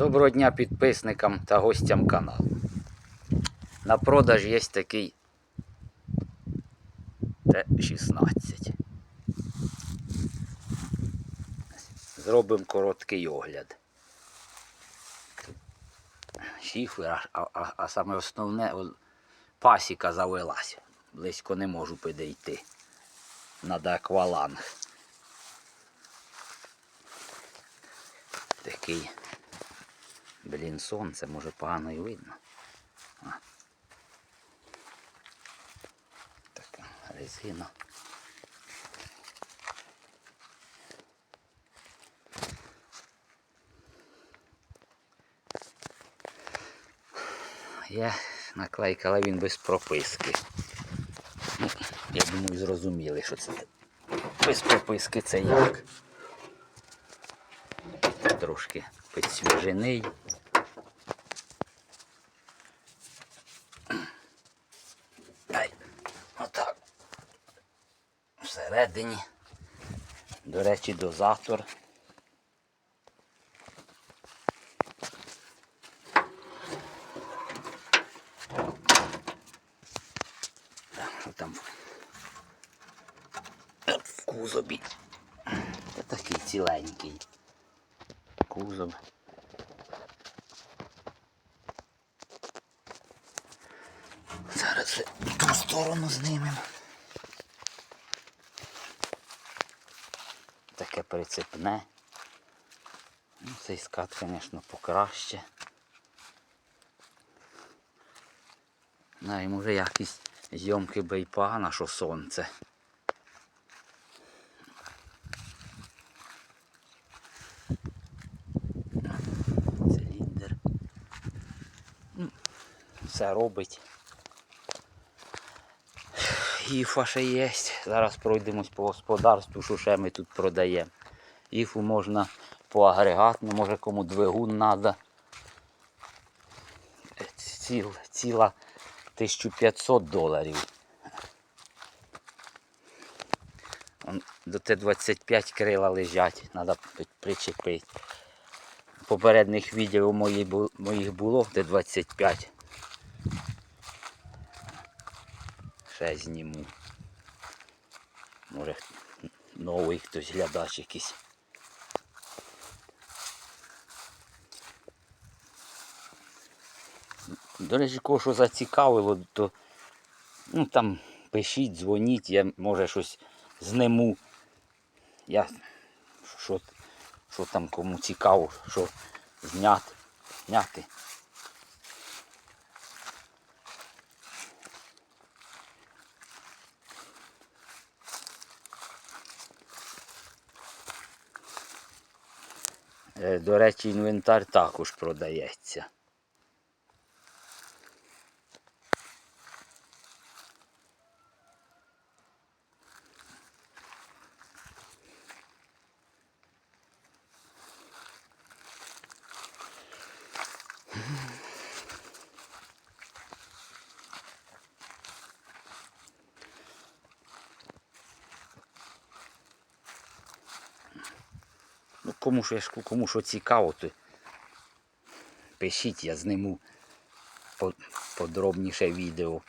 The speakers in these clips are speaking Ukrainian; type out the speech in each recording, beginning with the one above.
Доброго дня підписникам та гостям каналу. На продаж є такий Т-16. Зробимо короткий огляд. Шифер, а, а, а саме основне пасіка завелась. Близько не можу підійти. Надо акваланг. Такий Блін, сонце, може погано і видно. А. Така резина. Є наклейка, але він без прописки. Ну, я думаю, зрозуміли, що це без прописки це як. Трошки підсвіжений. Всередині. До речі, дозатор. Так, там в- кузові? Та такий ціленький. Кузов. Зараз ту сторону знімемо. Таке прицепне. Ну, Цей скат, звісно, покраще. На йому вже якісь зйомки бейпа, на що сонце. Циліндр. Ну, Все робить. Іфа ще є. Зараз пройдемось по господарству, що ще ми тут продаємо. Іфу можна по агрегатну, може кому двигун треба. Ціл, ціла 1500 доларів. До Т-25 крила лежать, треба причепити. Попередніх відео моїх було Т-25. Ще зніму. Може новий хтось глядач якийсь. До речі, кого що зацікавило, то ну, там пишіть, дзвоніть, я може щось зниму. Я що, що там кому цікаво, що зняти. зняти. До речі, інвентар також продається. Ну, кому що, я кому що цікаво, то пишіть, я зниму подробніше відео.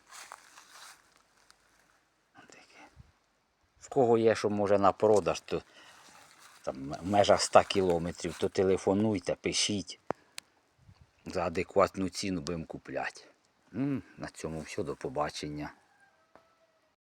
В кого є, що може на продаж, то там, в межах 100 кілометрів, то телефонуйте, пишіть. За адекватну ціну будемо купляти. На цьому все, до побачення.